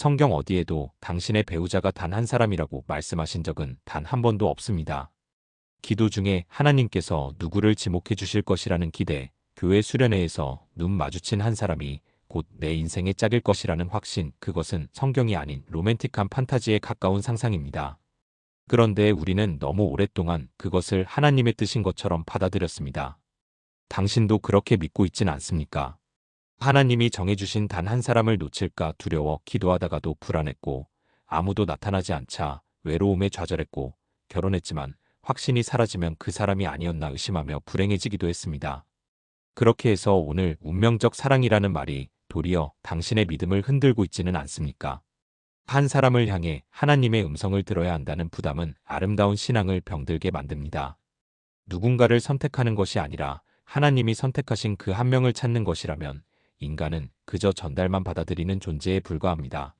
성경 어디에도 당신의 배우자가 단 한 사람이라고 말씀하신 적은 단 한 번도 없습니다. 기도 중에 하나님께서 누구를 지목해 주실 것이라는 기대, 교회 수련회에서 눈 마주친 한 사람이 곧 내 인생의 짝일 것이라는 확신, 그것은 성경이 아닌 로맨틱한 판타지에 가까운 상상입니다. 그런데 우리는 너무 오랫동안 그것을 하나님의 뜻인 것처럼 받아들였습니다. 당신도 그렇게 믿고 있진 않습니까? 하나님이 정해주신 단 한 사람을 놓칠까 두려워 기도하다가도 불안했고 아무도 나타나지 않자 외로움에 좌절했고 결혼했지만 확신이 사라지면 그 사람이 아니었나 의심하며 불행해지기도 했습니다. 그렇게 해서 오늘 운명적 사랑이라는 말이 도리어 당신의 믿음을 흔들고 있지는 않습니까? 한 사람을 향해 하나님의 음성을 들어야 한다는 부담은 아름다운 신앙을 병들게 만듭니다. 누군가를 선택하는 것이 아니라 하나님이 선택하신 그 한 명을 찾는 것이라면 인간은 그저 전달만 받아들이는 존재에 불과합니다.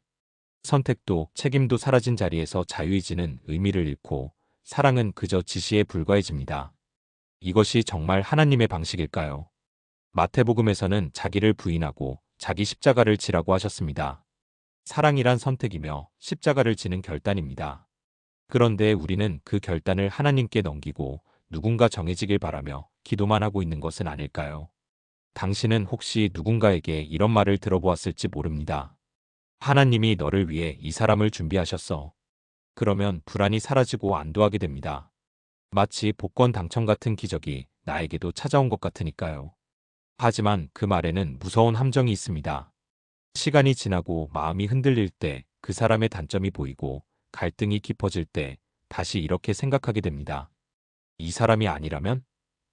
선택도 책임도 사라진 자리에서 자유의지는 의미를 잃고 사랑은 그저 지시에 불과해집니다. 이것이 정말 하나님의 방식일까요? 마태복음에서는 자기를 부인하고 자기 십자가를 지라고 하셨습니다. 사랑이란 선택이며 십자가를 지는 결단입니다. 그런데 우리는 그 결단을 하나님께 넘기고 누군가 정해지길 바라며 기도만 하고 있는 것은 아닐까요? 당신은 혹시 누군가에게 이런 말을 들어보았을지 모릅니다. 하나님이 너를 위해 이 사람을 준비하셨어. 그러면 불안이 사라지고 안도하게 됩니다. 마치 복권 당첨 같은 기적이 나에게도 찾아온 것 같으니까요. 하지만 그 말에는 무서운 함정이 있습니다. 시간이 지나고 마음이 흔들릴 때 그 사람의 단점이 보이고 갈등이 깊어질 때 다시 이렇게 생각하게 됩니다. 이 사람이 아니라면?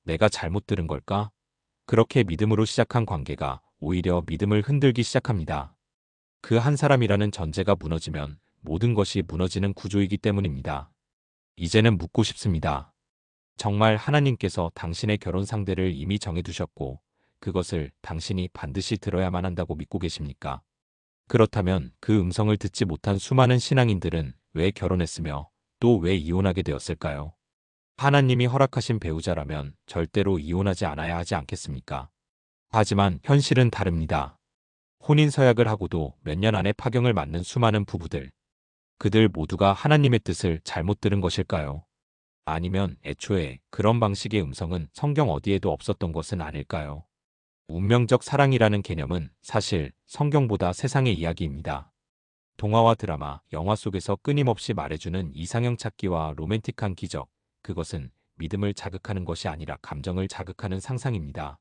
내가 잘못 들은 걸까? 그렇게 믿음으로 시작한 관계가 오히려 믿음을 흔들기 시작합니다. 그 한 사람이라는 전제가 무너지면 모든 것이 무너지는 구조이기 때문입니다. 이제는 묻고 싶습니다. 정말 하나님께서 당신의 결혼 상대를 이미 정해두셨고 그것을 당신이 반드시 들어야만 한다고 믿고 계십니까? 그렇다면 그 음성을 듣지 못한 수많은 신앙인들은 왜 결혼했으며 또 왜 이혼하게 되었을까요? 하나님이 허락하신 배우자라면 절대로 이혼하지 않아야 하지 않겠습니까? 하지만 현실은 다릅니다. 혼인 서약을 하고도 몇 년 안에 파경을 맞는 수많은 부부들. 그들 모두가 하나님의 뜻을 잘못 들은 것일까요? 아니면 애초에 그런 방식의 음성은 성경 어디에도 없었던 것은 아닐까요? 운명적 사랑이라는 개념은 사실 성경보다 세상의 이야기입니다. 동화와 드라마, 영화 속에서 끊임없이 말해주는 이상형 찾기와 로맨틱한 기적, 그것은 믿음을 자극하는 것이 아니라 감정을 자극하는 상상입니다.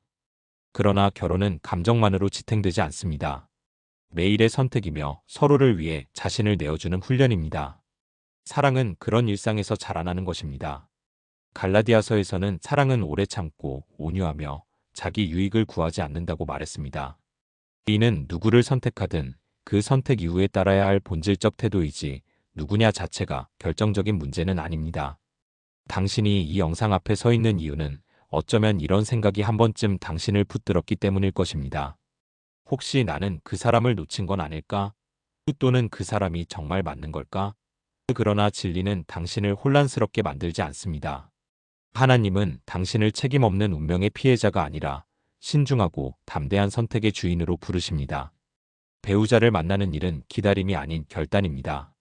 그러나 결혼은 감정만으로 지탱되지 않습니다. 매일의 선택이며 서로를 위해 자신을 내어주는 훈련입니다. 사랑은 그런 일상에서 자라나는 것입니다. 갈라디아서에서는 사랑은 오래 참고 온유하며 자기 유익을 구하지 않는다고 말했습니다. 이는 누구를 선택하든 그 선택 이후에 따라야 할 본질적 태도이지 누구냐 자체가 결정적인 문제는 아닙니다. 당신이 이 영상 앞에 서 있는 이유는 어쩌면 이런 생각이 한 번쯤 당신을 붙들었기 때문일 것입니다. 혹시 나는 그 사람을 놓친 건 아닐까? 또는 그 사람이 정말 맞는 걸까? 그러나 진리는 당신을 혼란스럽게 만들지 않습니다. 하나님은 당신을 책임 없는 운명의 피해자가 아니라 신중하고 담대한 선택의 주인으로 부르십니다. 배우자를 만나는 일은 기다림이 아닌 결단입니다.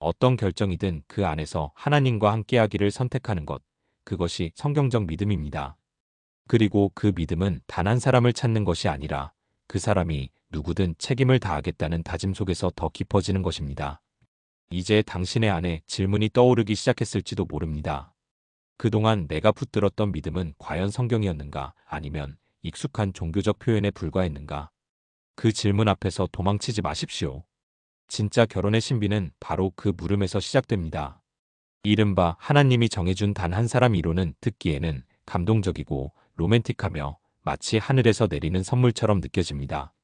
어떤 결정이든 그 안에서 하나님과 함께하기를 선택하는 것, 그것이 성경적 믿음입니다. 그리고 그 믿음은 단 한 사람을 찾는 것이 아니라 그 사람이 누구든 책임을 다하겠다는 다짐 속에서 더 깊어지는 것입니다. 이제 당신의 안에 질문이 떠오르기 시작했을지도 모릅니다. 그동안 내가 붙들었던 믿음은 과연 성경이었는가 아니면 익숙한 종교적 표현에 불과했는가? 그 질문 앞에서 도망치지 마십시오. 진짜 결혼의 신비는 바로 그 물음에서 시작됩니다. 이른바 하나님이 정해준 단 한 사람 이론은 듣기에는 감동적이고 로맨틱하며 마치 하늘에서 내리는 선물처럼 느껴집니다.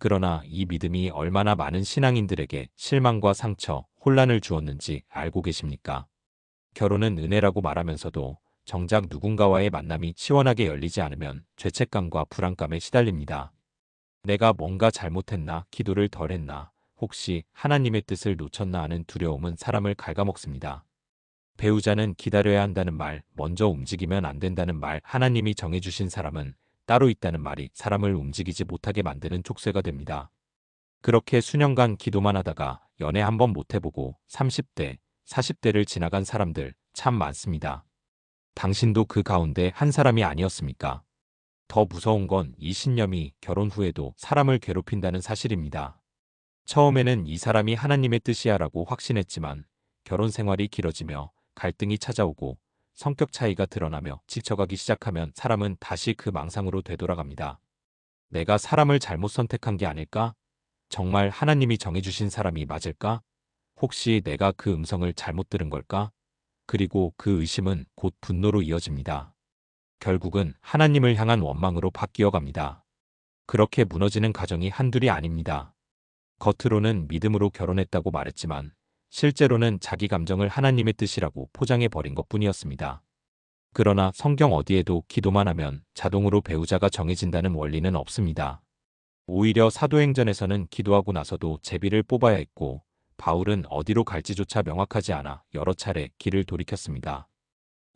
그러나 이 믿음이 얼마나 많은 신앙인들에게 실망과 상처, 혼란을 주었는지 알고 계십니까? 결혼은 은혜라고 말하면서도 정작 누군가와의 만남이 시원하게 열리지 않으면 죄책감과 불안감에 시달립니다. 내가 뭔가 잘못했나, 기도를 덜 했나, 혹시 하나님의 뜻을 놓쳤나 하는 두려움은 사람을 갉아먹습니다. 배우자는 기다려야 한다는 말, 먼저 움직이면 안 된다는 말, 하나님이 정해주신 사람은 따로 있다는 말이 사람을 움직이지 못하게 만드는 촉쇠가 됩니다. 그렇게 수년간 기도만 하다가 연애 한번 못 해보고 30대, 40대를 지나간 사람들 참 많습니다. 당신도 그 가운데 한 사람이 아니었습니까? 더 무서운 건 이 신념이 결혼 후에도 사람을 괴롭힌다는 사실입니다. 처음에는 이 사람이 하나님의 뜻이야라고 확신했지만 결혼 생활이 길어지며 갈등이 찾아오고 성격 차이가 드러나며 지쳐가기 시작하면 사람은 다시 그 망상으로 되돌아갑니다. 내가 사람을 잘못 선택한 게 아닐까? 정말 하나님이 정해주신 사람이 맞을까? 혹시 내가 그 음성을 잘못 들은 걸까? 그리고 그 의심은 곧 분노로 이어집니다. 결국은 하나님을 향한 원망으로 바뀌어 갑니다. 그렇게 무너지는 가정이 한둘이 아닙니다. 겉으로는 믿음으로 결혼했다고 말했지만 실제로는 자기 감정을 하나님의 뜻이라고 포장해 버린 것 뿐이었습니다. 그러나 성경 어디에도 기도만 하면 자동으로 배우자가 정해진다는 원리는 없습니다. 오히려 사도행전에서는 기도하고 나서도 제비를 뽑아야 했고 바울은 어디로 갈지조차 명확하지 않아 여러 차례 길을 돌이켰습니다.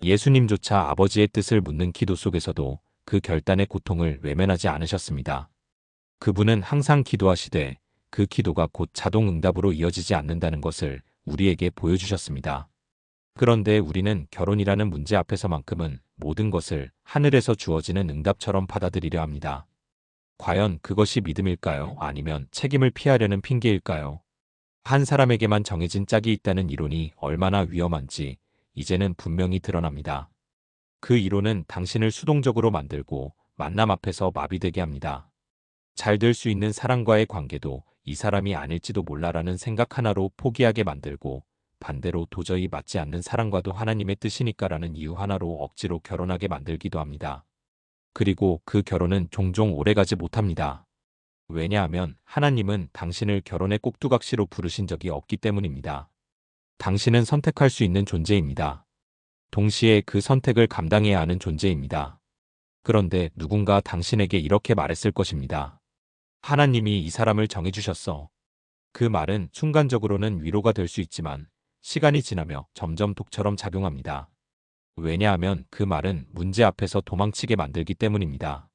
예수님조차 아버지의 뜻을 묻는 기도 속에서도 그 결단의 고통을 외면하지 않으셨습니다. 그분은 항상 기도하시되 그 기도가 곧 자동 응답으로 이어지지 않는다는 것을 우리에게 보여주셨습니다. 그런데 우리는 결혼이라는 문제 앞에서만큼은 모든 것을 하늘에서 주어지는 응답처럼 받아들이려 합니다. 과연 그것이 믿음일까요? 아니면 책임을 피하려는 핑계일까요? 한 사람에게만 정해진 짝이 있다는 이론이 얼마나 위험한지 이제는 분명히 드러납니다. 그 이론은 당신을 수동적으로 만들고 만남 앞에서 마비되게 합니다. 잘 될 수 있는 사람과의 관계도 이 사람이 아닐지도 몰라라는 생각 하나로 포기하게 만들고 반대로 도저히 맞지 않는 사람과도 하나님의 뜻이니까라는 이유 하나로 억지로 결혼하게 만들기도 합니다. 그리고 그 결혼은 종종 오래가지 못합니다. 왜냐하면 하나님은 당신을 결혼의 꼭두각시로 부르신 적이 없기 때문입니다. 당신은 선택할 수 있는 존재입니다. 동시에 그 선택을 감당해야 하는 존재입니다. 그런데 누군가 당신에게 이렇게 말했을 것입니다. 하나님이 이 사람을 정해주셨어. 그 말은 순간적으로는 위로가 될 수 있지만 시간이 지나며 점점 독처럼 작용합니다. 왜냐하면 그 말은 문제 앞에서 도망치게 만들기 때문입니다.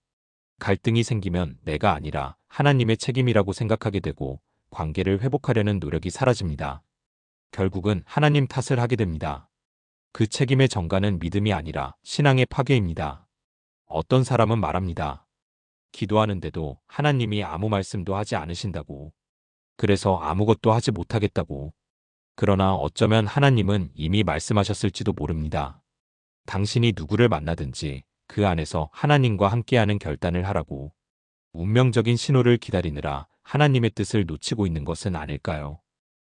갈등이 생기면 내가 아니라 하나님의 책임이라고 생각하게 되고 관계를 회복하려는 노력이 사라집니다. 결국은 하나님 탓을 하게 됩니다. 그 책임의 전가는 믿음이 아니라 신앙의 파괴입니다. 어떤 사람은 말합니다. 기도하는데도 하나님이 아무 말씀도 하지 않으신다고. 그래서 아무것도 하지 못하겠다고. 그러나 어쩌면 하나님은 이미 말씀하셨을지도 모릅니다. 당신이 누구를 만나든지 그 안에서 하나님과 함께하는 결단을 하라고. 운명적인 신호를 기다리느라 하나님의 뜻을 놓치고 있는 것은 아닐까요?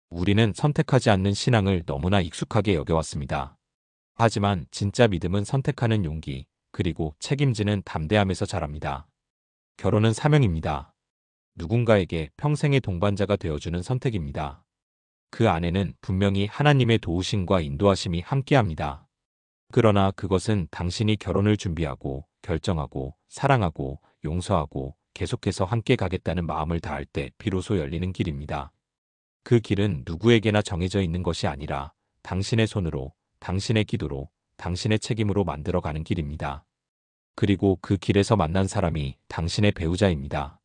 우리는 선택하지 않는 신앙을 너무나 익숙하게 여겨왔습니다. 하지만 진짜 믿음은 선택하는 용기, 그리고 책임지는 담대함에서 자랍니다. 결혼은 사명입니다. 누군가에게 평생의 동반자가 되어주는 선택입니다. 그 안에는 분명히 하나님의 도우심과 인도하심이 함께합니다. 그러나 그것은 당신이 결혼을 준비하고 결정하고 사랑하고 용서하고 계속해서 함께 가겠다는 마음을 다할 때 비로소 열리는 길입니다. 그 길은 누구에게나 정해져 있는 것이 아니라 당신의 손으로, 당신의 기도로, 당신의 책임으로 만들어가는 길입니다. 그리고 그 길에서 만난 사람이 당신의 배우자입니다.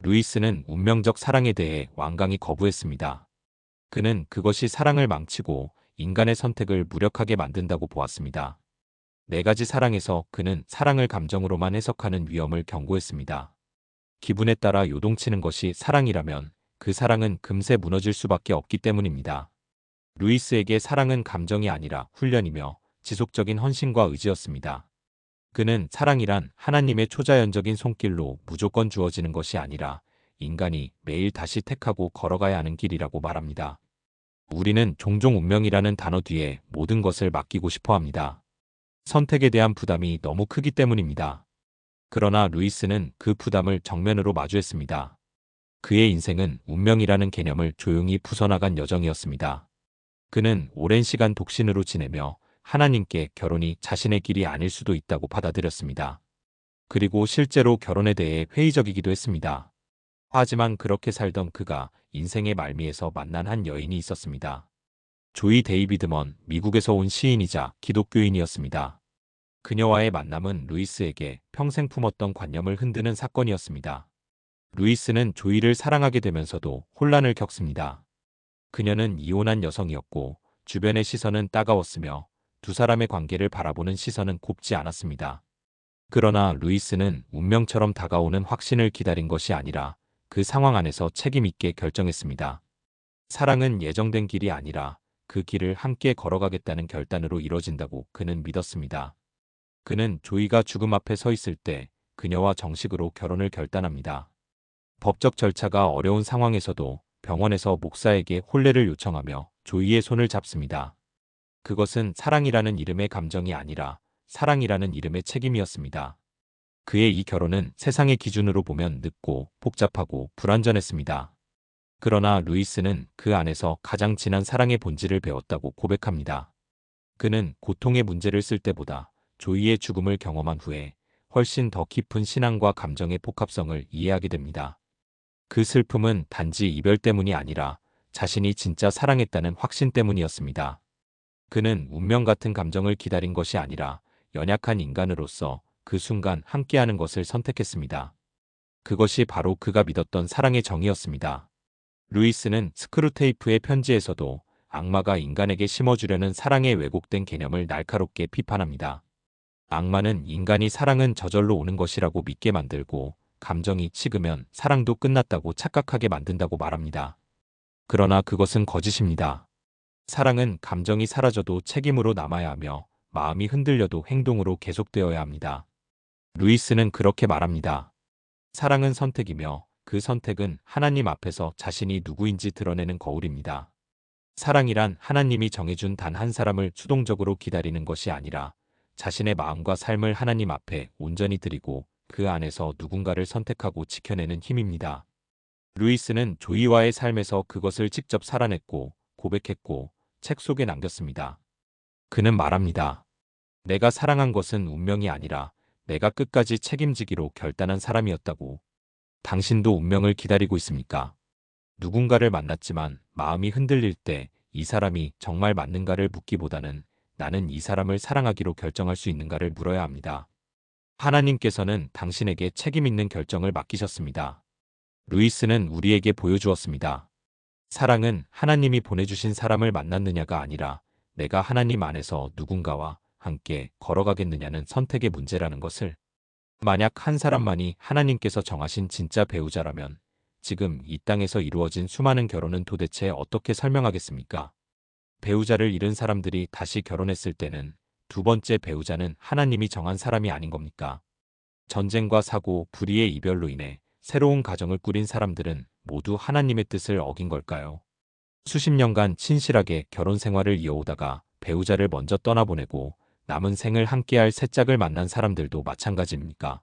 루이스는 운명적 사랑에 대해 완강히 거부했습니다. 그는 그것이 사랑을 망치고 인간의 선택을 무력하게 만든다고 보았습니다. 네 가지 사랑에서 그는 사랑을 감정으로만 해석하는 위험을 경고했습니다. 기분에 따라 요동치는 것이 사랑이라면 그 사랑은 금세 무너질 수밖에 없기 때문입니다. 루이스에게 사랑은 감정이 아니라 훈련이며 지속적인 헌신과 의지였습니다. 그는 사랑이란 하나님의 초자연적인 손길로 무조건 주어지는 것이 아니라 인간이 매일 다시 택하고 걸어가야 하는 길이라고 말합니다. 우리는 종종 운명이라는 단어 뒤에 모든 것을 맡기고 싶어 합니다. 선택에 대한 부담이 너무 크기 때문입니다. 그러나 루이스는 그 부담을 정면으로 마주했습니다. 그의 인생은 운명이라는 개념을 조용히 부숴나간 여정이었습니다. 그는 오랜 시간 독신으로 지내며 하나님께 결혼이 자신의 길이 아닐 수도 있다고 받아들였습니다. 그리고 실제로 결혼에 대해 회의적이기도 했습니다. 하지만 그렇게 살던 그가 인생의 말미에서 만난 한 여인이 있었습니다. 조이 데이비드먼, 미국에서 온 시인이자 기독교인이었습니다. 그녀와의 만남은 루이스에게 평생 품었던 관념을 흔드는 사건이었습니다. 루이스는 조이를 사랑하게 되면서도 혼란을 겪습니다. 그녀는 이혼한 여성이었고 주변의 시선은 따가웠으며 두 사람의 관계를 바라보는 시선은 곱지 않았습니다. 그러나 루이스는 운명처럼 다가오는 확신을 기다린 것이 아니라 그 상황 안에서 책임있게 결정했습니다. 사랑은 예정된 길이 아니라 그 길을 함께 걸어가겠다는 결단으로 이뤄진다고 그는 믿었습니다. 그는 조이가 죽음 앞에 서 있을 때 그녀와 정식으로 결혼을 결단합니다. 법적 절차가 어려운 상황에서도 병원에서 목사에게 혼례를 요청하며 조이의 손을 잡습니다. 그것은 사랑이라는 이름의 감정이 아니라 사랑이라는 이름의 책임이었습니다. 그의 이 결혼은 세상의 기준으로 보면 늦고 복잡하고 불완전했습니다. 그러나 루이스는 그 안에서 가장 진한 사랑의 본질을 배웠다고 고백합니다. 그는 고통의 문제를 쓸 때보다 조이의 죽음을 경험한 후에 훨씬 더 깊은 신앙과 감정의 복합성을 이해하게 됩니다. 그 슬픔은 단지 이별 때문이 아니라 자신이 진짜 사랑했다는 확신 때문이었습니다. 그는 운명 같은 감정을 기다린 것이 아니라 연약한 인간으로서 그 순간 함께하는 것을 선택했습니다. 그것이 바로 그가 믿었던 사랑의 정이었습니다. 루이스는 스크루테이프의 편지에서도 악마가 인간에게 심어주려는 사랑의 왜곡된 개념을 날카롭게 비판합니다. 악마는 인간이 사랑은 저절로 오는 것이라고 믿게 만들고 감정이 식으면 사랑도 끝났다고 착각하게 만든다고 말합니다. 그러나 그것은 거짓입니다. 사랑은 감정이 사라져도 책임으로 남아야 하며 마음이 흔들려도 행동으로 계속되어야 합니다. 루이스는 그렇게 말합니다. 사랑은 선택이며 그 선택은 하나님 앞에서 자신이 누구인지 드러내는 거울입니다. 사랑이란 하나님이 정해준 단 한 사람을 수동적으로 기다리는 것이 아니라 자신의 마음과 삶을 하나님 앞에 온전히 드리고 그 안에서 누군가를 선택하고 지켜내는 힘입니다. 루이스는 조이와의 삶에서 그것을 직접 살아냈고 고백했고 책 속에 남겼습니다. 그는 말합니다. 내가 사랑한 것은 운명이 아니라 내가 끝까지 책임지기로 결단한 사람이었다고. 당신도 운명을 기다리고 있습니까? 누군가를 만났지만 마음이 흔들릴 때 이 사람이 정말 맞는가를 묻기보다는 나는 이 사람을 사랑하기로 결정할 수 있는가를 물어야 합니다. 하나님께서는 당신에게 책임 있는 결정을 맡기셨습니다. 루이스는 우리에게 보여주었습니다. 사랑은 하나님이 보내주신 사람을 만났느냐가 아니라 내가 하나님 안에서 누군가와 함께 걸어가겠느냐는 선택의 문제라는 것을 만약 한 사람만이 하나님께서 정하신 진짜 배우자라면 지금 이 땅에서 이루어진 수많은 결혼은 도대체 어떻게 설명하겠습니까? 배우자를 잃은 사람들이 다시 결혼했을 때는 두 번째 배우자는 하나님이 정한 사람이 아닌 겁니까? 전쟁과 사고, 불의의 이별로 인해 새로운 가정을 꾸린 사람들은 모두 하나님의 뜻을 어긴 걸까요? 수십 년간 친실하게 결혼 생활을 이어오다가 배우자를 먼저 떠나보내고 남은 생을 함께할 새 짝을 만난 사람들도 마찬가지입니까?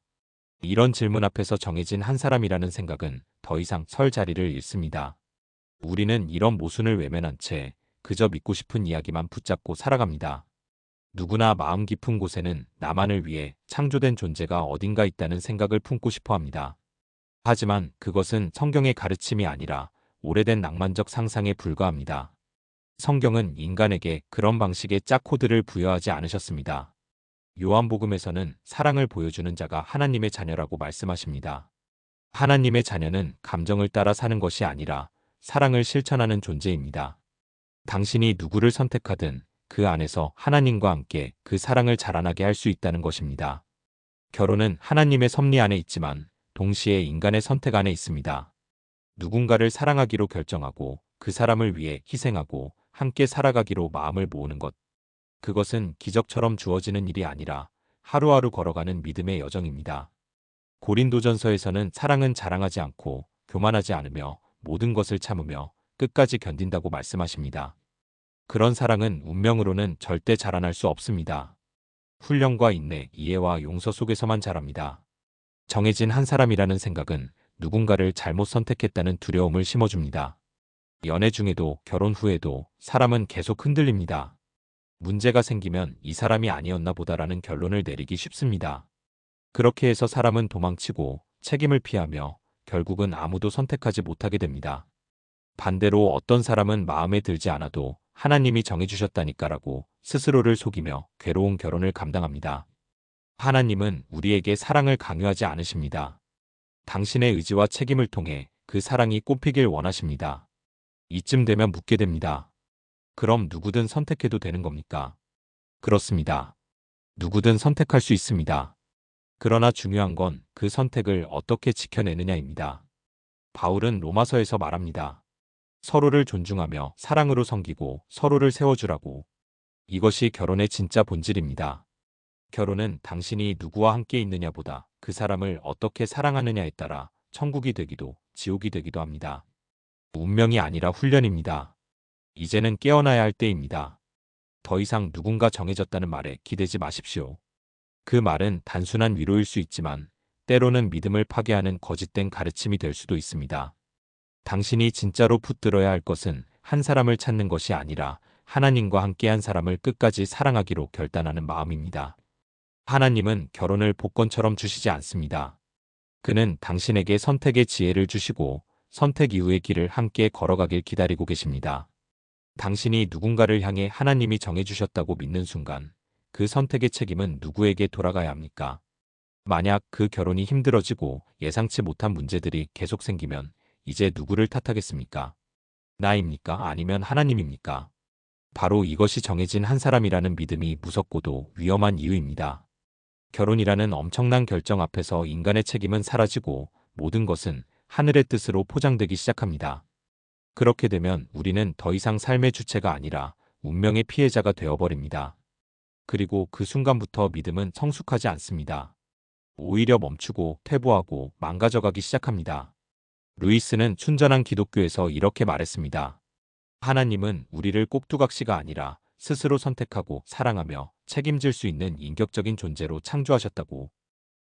이런 질문 앞에서 정해진 한 사람이라는 생각은 더 이상 설 자리를 잃습니다. 우리는 이런 모순을 외면한 채 그저 믿고 싶은 이야기만 붙잡고 살아갑니다. 누구나 마음 깊은 곳에는 나만을 위해 창조된 존재가 어딘가 있다는 생각을 품고 싶어 합니다. 하지만 그것은 성경의 가르침이 아니라 오래된 낭만적 상상에 불과합니다. 성경은 인간에게 그런 방식의 짝 코드를 부여하지 않으셨습니다. 요한복음에서는 사랑을 보여주는 자가 하나님의 자녀라고 말씀하십니다. 하나님의 자녀는 감정을 따라 사는 것이 아니라 사랑을 실천하는 존재입니다. 당신이 누구를 선택하든 그 안에서 하나님과 함께 그 사랑을 자라나게 할 수 있다는 것입니다. 결혼은 하나님의 섭리 안에 있지만 동시에 인간의 선택 안에 있습니다. 누군가를 사랑하기로 결정하고 그 사람을 위해 희생하고 함께 살아가기로 마음을 모으는 것. 그것은 기적처럼 주어지는 일이 아니라 하루하루 걸어가는 믿음의 여정입니다. 고린도전서에서는 사랑은 자랑하지 않고 교만하지 않으며 모든 것을 참으며 끝까지 견딘다고 말씀하십니다. 그런 사랑은 운명으로는 절대 자라날 수 없습니다. 훈련과 인내, 이해와 용서 속에서만 자랍니다. 정해진 한 사람이라는 생각은 누군가를 잘못 선택했다는 두려움을 심어줍니다. 연애 중에도 결혼 후에도 사람은 계속 흔들립니다. 문제가 생기면 이 사람이 아니었나 보다라는 결론을 내리기 쉽습니다. 그렇게 해서 사람은 도망치고 책임을 피하며 결국은 아무도 선택하지 못하게 됩니다. 반대로 어떤 사람은 마음에 들지 않아도 하나님이 정해주셨다니까라고 스스로를 속이며 괴로운 결혼을 감당합니다. 하나님은 우리에게 사랑을 강요하지 않으십니다. 당신의 의지와 책임을 통해 그 사랑이 꽃피길 원하십니다. 이쯤 되면 묻게 됩니다. 그럼 누구든 선택해도 되는 겁니까? 그렇습니다. 누구든 선택할 수 있습니다. 그러나 중요한 건 그 선택을 어떻게 지켜내느냐입니다. 바울은 로마서에서 말합니다. 서로를 존중하며 사랑으로 섬기고 서로를 세워주라고. 이것이 결혼의 진짜 본질입니다. 결혼은 당신이 누구와 함께 있느냐보다 그 사람을 어떻게 사랑하느냐에 따라 천국이 되기도 지옥이 되기도 합니다. 운명이 아니라 훈련입니다. 이제는 깨어나야 할 때입니다. 더 이상 누군가 정해졌다는 말에 기대지 마십시오. 그 말은 단순한 위로일 수 있지만 때로는 믿음을 파괴하는 거짓된 가르침이 될 수도 있습니다. 당신이 진짜로 붙들어야 할 것은 한 사람을 찾는 것이 아니라 하나님과 함께한 사람을 끝까지 사랑하기로 결단하는 마음입니다. 하나님은 결혼을 복권처럼 주시지 않습니다. 그는 당신에게 선택의 지혜를 주시고 선택 이후의 길을 함께 걸어가길 기다리고 계십니다. 당신이 누군가를 향해 하나님이 정해주셨다고 믿는 순간 그 선택의 책임은 누구에게 돌아가야 합니까? 만약 그 결혼이 힘들어지고 예상치 못한 문제들이 계속 생기면 이제 누구를 탓하겠습니까? 나입니까? 아니면 하나님입니까? 바로 이것이 정해진 한 사람이라는 믿음이 무섭고도 위험한 이유입니다. 결혼이라는 엄청난 결정 앞에서 인간의 책임은 사라지고 모든 것은 하늘의 뜻으로 포장되기 시작합니다. 그렇게 되면 우리는 더 이상 삶의 주체가 아니라 운명의 피해자가 되어버립니다. 그리고 그 순간부터 믿음은 성숙하지 않습니다. 오히려 멈추고 퇴보하고 망가져가기 시작합니다. 루이스는 춘전한 기독교에서 이렇게 말했습니다. 하나님은 우리를 꼭두각시가 아니라 스스로 선택하고 사랑하며 책임질 수 있는 인격적인 존재로 창조하셨다고.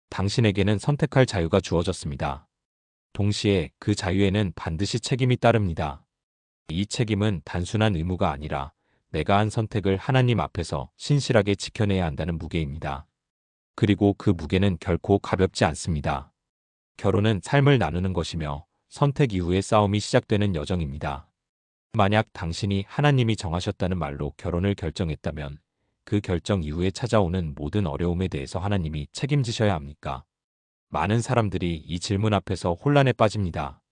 당신에게는 선택할 자유가 주어졌습니다. 동시에 그 자유에는 반드시 책임이 따릅니다. 이 책임은 단순한 의무가 아니라 내가 한 선택을 하나님 앞에서 신실하게 지켜내야 한다는 무게입니다. 그리고 그 무게는 결코 가볍지 않습니다. 결혼은 삶을 나누는 것이며 선택 이후에 싸움이 시작되는 여정입니다. 만약 당신이 하나님이 정하셨다는 말로 결혼을 결정했다면 그 결정 이후에 찾아오는 모든 어려움에 대해서 하나님이 책임지셔야 합니까? 많은 사람들이 이 질문 앞에서 혼란에 빠집니다.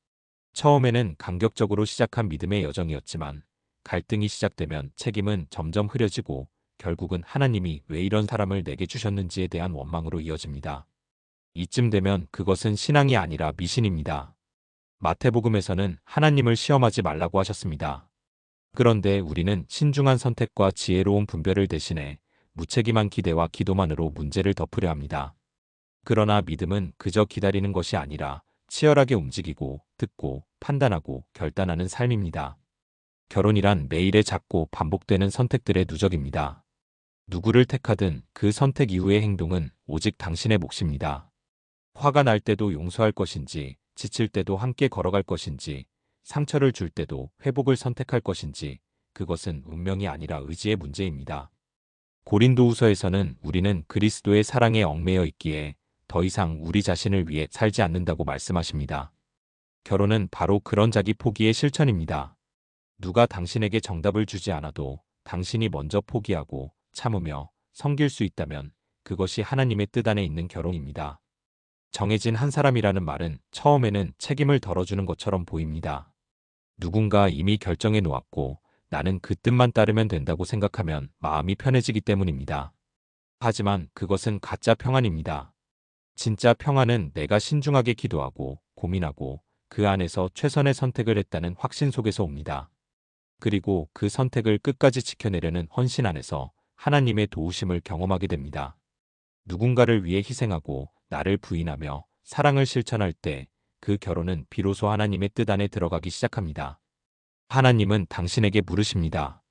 처음에는 감격적으로 시작한 믿음의 여정이었지만 갈등이 시작되면 책임은 점점 흐려지고 결국은 하나님이 왜 이런 사람을 내게 주셨는지에 대한 원망으로 이어집니다. 이쯤 되면 그것은 신앙이 아니라 미신입니다. 마태복음에서는 하나님을 시험하지 말라고 하셨습니다. 그런데 우리는 신중한 선택과 지혜로운 분별을 대신해 무책임한 기대와 기도만으로 문제를 덮으려 합니다. 그러나 믿음은 그저 기다리는 것이 아니라 치열하게 움직이고 듣고 판단하고 결단하는 삶입니다. 결혼이란 매일의 작고 반복되는 선택들의 누적입니다. 누구를 택하든 그 선택 이후의 행동은 오직 당신의 몫입니다. 화가 날 때도 용서할 것인지, 지칠 때도 함께 걸어갈 것인지, 상처를 줄 때도 회복을 선택할 것인지, 그것은 운명이 아니라 의지의 문제입니다. 고린도후서에서는 우리는 그리스도의 사랑에 얽매여 있기에 더 이상 우리 자신을 위해 살지 않는다고 말씀하십니다. 결혼은 바로 그런 자기 포기의 실천입니다. 누가 당신에게 정답을 주지 않아도 당신이 먼저 포기하고 참으며 섬길 수 있다면 그것이 하나님의 뜻 안에 있는 결혼입니다. 정해진 한 사람이라는 말은 처음에는 책임을 덜어주는 것처럼 보입니다. 누군가 이미 결정해 놓았고 나는 그 뜻만 따르면 된다고 생각하면 마음이 편해지기 때문입니다. 하지만 그것은 가짜 평안입니다. 진짜 평안은 내가 신중하게 기도하고 고민하고 그 안에서 최선의 선택을 했다는 확신 속에서 옵니다. 그리고 그 선택을 끝까지 지켜내려는 헌신 안에서 하나님의 도우심을 경험하게 됩니다. 누군가를 위해 희생하고 나를 부인하며 사랑을 실천할 때 그 결혼은 비로소 하나님의 뜻 안에 들어가기 시작합니다. 하나님은 당신에게 물으십니다.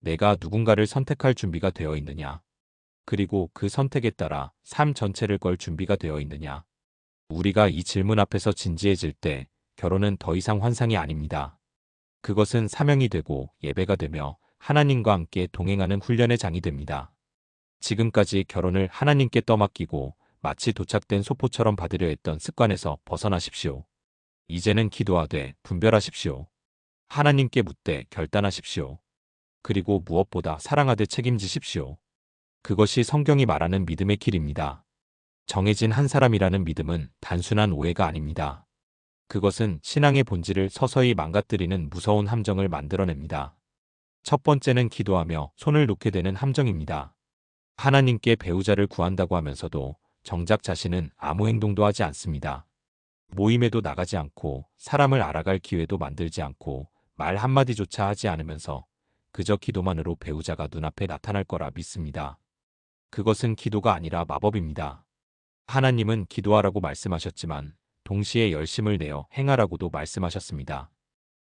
내가 누군가를 선택할 준비가 되어 있느냐? 그리고 그 선택에 따라 삶 전체를 걸 준비가 되어 있느냐? 우리가 이 질문 앞에서 진지해질 때 결혼은 더 이상 환상이 아닙니다. 그것은 사명이 되고 예배가 되며 하나님과 함께 동행하는 훈련의 장이 됩니다. 지금까지 결혼을 하나님께 떠맡기고 마치 도착된 소포처럼 받으려 했던 습관에서 벗어나십시오. 이제는 기도하되 분별하십시오. 하나님께 묻되 결단하십시오. 그리고 무엇보다 사랑하되 책임지십시오. 그것이 성경이 말하는 믿음의 길입니다. 정해진 한 사람이라는 믿음은 단순한 오해가 아닙니다. 그것은 신앙의 본질을 서서히 망가뜨리는 무서운 함정을 만들어냅니다. 첫 번째는 기도하며 손을 놓게 되는 함정입니다. 하나님께 배우자를 구한다고 하면서도 정작 자신은 아무 행동도 하지 않습니다. 모임에도 나가지 않고 사람을 알아갈 기회도 만들지 않고 말 한마디조차 하지 않으면서 그저 기도만으로 배우자가 눈앞에 나타날 거라 믿습니다. 그것은 기도가 아니라 마법입니다. 하나님은 기도하라고 말씀하셨지만 동시에 열심을 내어 행하라고도 말씀하셨습니다.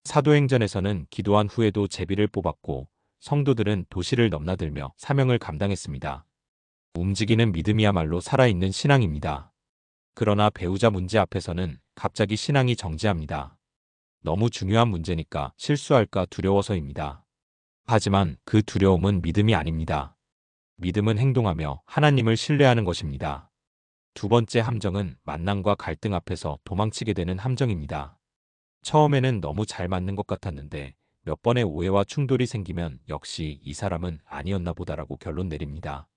사도행전에서는 기도한 후에도 제비를 뽑았고 성도들은 도시를 넘나들며 사명을 감당했습니다. 움직이는 믿음이야말로 살아있는 신앙입니다. 그러나 배우자 문제 앞에서는 갑자기 신앙이 정지합니다. 너무 중요한 문제니까 실수할까 두려워서입니다. 하지만 그 두려움은 믿음이 아닙니다. 믿음은 행동하며 하나님을 신뢰하는 것입니다. 두 번째 함정은 만남과 갈등 앞에서 도망치게 되는 함정입니다. 처음에는 너무 잘 맞는 것 같았는데 몇 번의 오해와 충돌이 생기면 역시 이 사람은 아니었나 보다라고 결론 내립니다.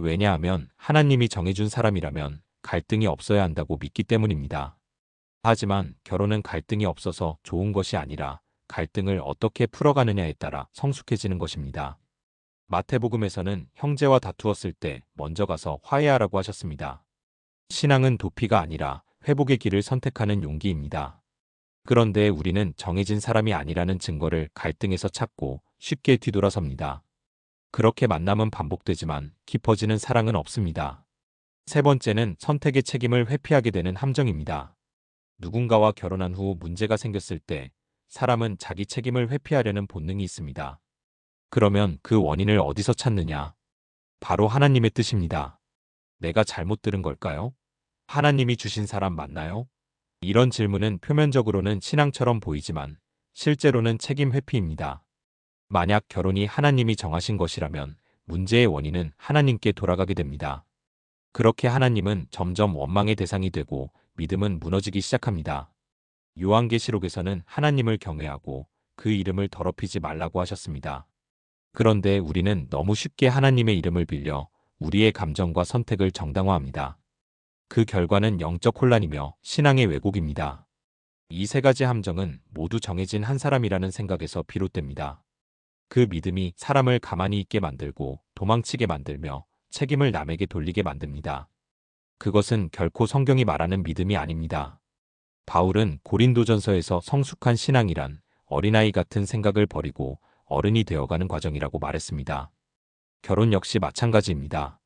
왜냐하면 하나님이 정해준 사람이라면 갈등이 없어야 한다고 믿기 때문입니다. 하지만 결혼은 갈등이 없어서 좋은 것이 아니라 갈등을 어떻게 풀어가느냐에 따라 성숙해지는 것입니다. 마태복음에서는 형제와 다투었을 때 먼저 가서 화해하라고 하셨습니다. 신앙은 도피가 아니라 회복의 길을 선택하는 용기입니다. 그런데 우리는 정해진 사람이 아니라는 증거를 갈등에서 찾고 쉽게 뒤돌아섭니다. 그렇게 만남은 반복되지만 깊어지는 사랑은 없습니다. 세 번째는 선택의 책임을 회피하게 되는 함정입니다. 누군가와 결혼한 후 문제가 생겼을 때 사람은 자기 책임을 회피하려는 본능이 있습니다. 그러면 그 원인을 어디서 찾느냐? 바로 하나님의 뜻입니다. 내가 잘못 들은 걸까요? 하나님이 주신 사람 맞나요? 이런 질문은 표면적으로는 신앙처럼 보이지만 실제로는 책임 회피입니다. 만약 결혼이 하나님이 정하신 것이라면 문제의 원인은 하나님께 돌아가게 됩니다. 그렇게 하나님은 점점 원망의 대상이 되고 믿음은 무너지기 시작합니다. 요한계시록에서는 하나님을 경외하고 그 이름을 더럽히지 말라고 하셨습니다. 그런데 우리는 너무 쉽게 하나님의 이름을 빌려 우리의 감정과 선택을 정당화합니다. 그 결과는 영적 혼란이며 신앙의 왜곡입니다. 이 세 가지 함정은 모두 정해진 한 사람이라는 생각에서 비롯됩니다. 그 믿음이 사람을 가만히 있게 만들고 도망치게 만들며 책임을 남에게 돌리게 만듭니다. 그것은 결코 성경이 말하는 믿음이 아닙니다. 바울은 고린도전서에서 성숙한 신앙이란 어린아이 같은 생각을 버리고 어른이 되어가는 과정이라고 말했습니다. 결혼 역시 마찬가지입니다.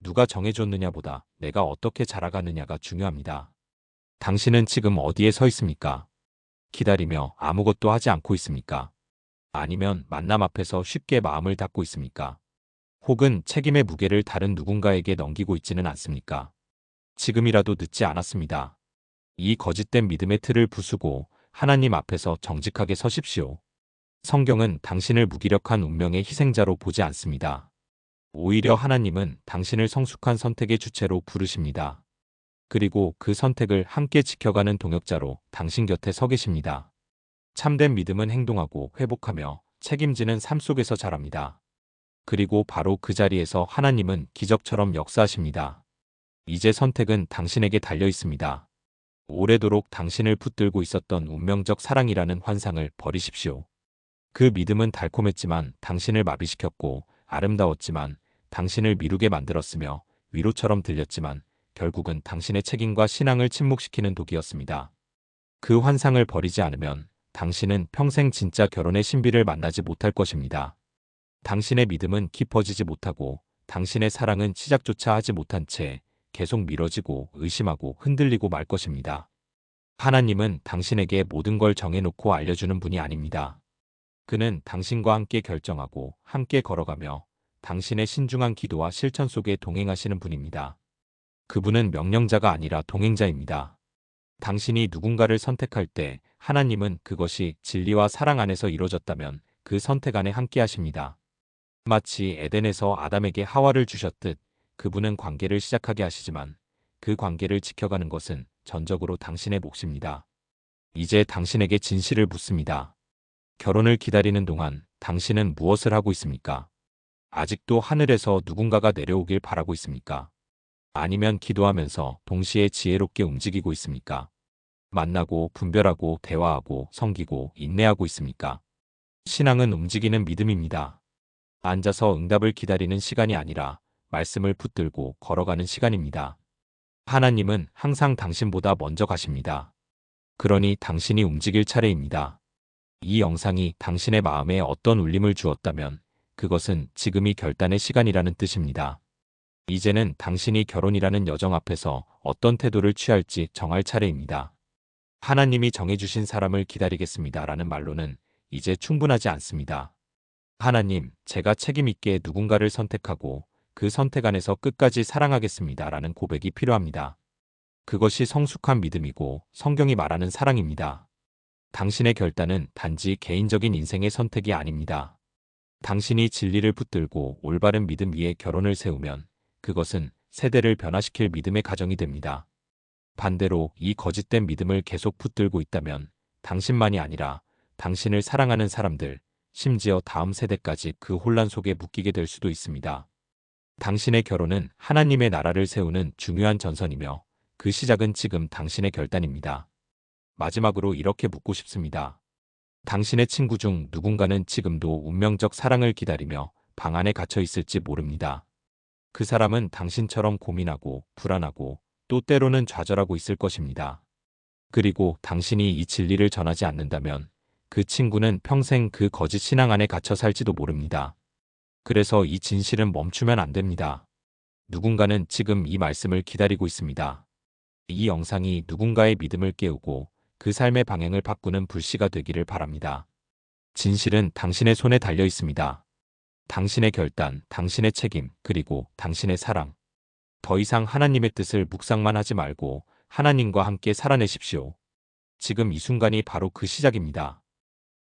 누가 정해줬느냐보다 내가 어떻게 자라가느냐가 중요합니다. 당신은 지금 어디에 서 있습니까? 기다리며 아무것도 하지 않고 있습니까? 아니면 만남 앞에서 쉽게 마음을 닫고 있습니까? 혹은 책임의 무게를 다른 누군가에게 넘기고 있지는 않습니까? 지금이라도 늦지 않았습니다. 이 거짓된 믿음의 틀을 부수고 하나님 앞에서 정직하게 서십시오. 성경은 당신을 무기력한 운명의 희생자로 보지 않습니다. 오히려 하나님은 당신을 성숙한 선택의 주체로 부르십니다. 그리고 그 선택을 함께 지켜가는 동역자로 당신 곁에 서 계십니다. 참된 믿음은 행동하고 회복하며 책임지는 삶 속에서 자랍니다. 그리고 바로 그 자리에서 하나님은 기적처럼 역사하십니다. 이제 선택은 당신에게 달려 있습니다. 오래도록 당신을 붙들고 있었던 운명적 사랑이라는 환상을 버리십시오. 그 믿음은 달콤했지만 당신을 마비시켰고 아름다웠지만 당신을 미루게 만들었으며 위로처럼 들렸지만 결국은 당신의 책임과 신앙을 침묵시키는 독이었습니다. 그 환상을 버리지 않으면 당신은 평생 진짜 결혼의 신비를 만나지 못할 것입니다. 당신의 믿음은 깊어지지 못하고 당신의 사랑은 시작조차 하지 못한 채 계속 미뤄지고 의심하고 흔들리고 말 것입니다. 하나님은 당신에게 모든 걸 정해놓고 알려주는 분이 아닙니다. 그는 당신과 함께 결정하고 함께 걸어가며 당신의 신중한 기도와 실천 속에 동행하시는 분입니다. 그분은 명령자가 아니라 동행자입니다. 당신이 누군가를 선택할 때 하나님은 그것이 진리와 사랑 안에서 이루어졌다면 그 선택 안에 함께 하십니다. 마치 에덴에서 아담에게 하와를 주셨듯 그분은 관계를 시작하게 하시지만 그 관계를 지켜가는 것은 전적으로 당신의 몫입니다. 이제 당신에게 진실을 묻습니다. 결혼을 기다리는 동안 당신은 무엇을 하고 있습니까? 아직도 하늘에서 누군가가 내려오길 바라고 있습니까? 아니면 기도하면서 동시에 지혜롭게 움직이고 있습니까? 만나고 분별하고 대화하고 섬기고 인내하고 있습니까? 신앙은 움직이는 믿음입니다. 앉아서 응답을 기다리는 시간이 아니라 말씀을 붙들고 걸어가는 시간입니다. 하나님은 항상 당신보다 먼저 가십니다. 그러니 당신이 움직일 차례입니다. 이 영상이 당신의 마음에 어떤 울림을 주었다면 그것은 지금이 결단의 시간이라는 뜻입니다. 이제는 당신이 결혼이라는 여정 앞에서 어떤 태도를 취할지 정할 차례입니다. 하나님이 정해주신 사람을 기다리겠습니다. 라는 말로는 이제 충분하지 않습니다. 하나님, 제가 책임있게 누군가를 선택하고 그 선택 안에서 끝까지 사랑하겠습니다. 라는 고백이 필요합니다. 그것이 성숙한 믿음이고 성경이 말하는 사랑입니다. 당신의 결단은 단지 개인적인 인생의 선택이 아닙니다. 당신이 진리를 붙들고 올바른 믿음 위에 결혼을 세우면 그것은 세대를 변화시킬 믿음의 가정이 됩니다. 반대로 이 거짓된 믿음을 계속 붙들고 있다면 당신만이 아니라 당신을 사랑하는 사람들, 심지어 다음 세대까지 그 혼란 속에 묶이게 될 수도 있습니다. 당신의 결혼은 하나님의 나라를 세우는 중요한 전선이며 그 시작은 지금 당신의 결단입니다. 마지막으로 이렇게 묻고 싶습니다. 당신의 친구 중 누군가는 지금도 운명적 사랑을 기다리며 방 안에 갇혀 있을지 모릅니다. 그 사람은 당신처럼 고민하고 불안하고 또 때로는 좌절하고 있을 것입니다. 그리고 당신이 이 진리를 전하지 않는다면 그 친구는 평생 그 거짓 신앙 안에 갇혀 살지도 모릅니다. 그래서 이 진실은 멈추면 안 됩니다. 누군가는 지금 이 말씀을 기다리고 있습니다. 이 영상이 누군가의 믿음을 깨우고 그 삶의 방향을 바꾸는 불씨가 되기를 바랍니다. 진실은 당신의 손에 달려 있습니다. 당신의 결단, 당신의 책임, 그리고 당신의 사랑. 더 이상 하나님의 뜻을 묵상만 하지 말고 하나님과 함께 살아내십시오. 지금 이 순간이 바로 그 시작입니다.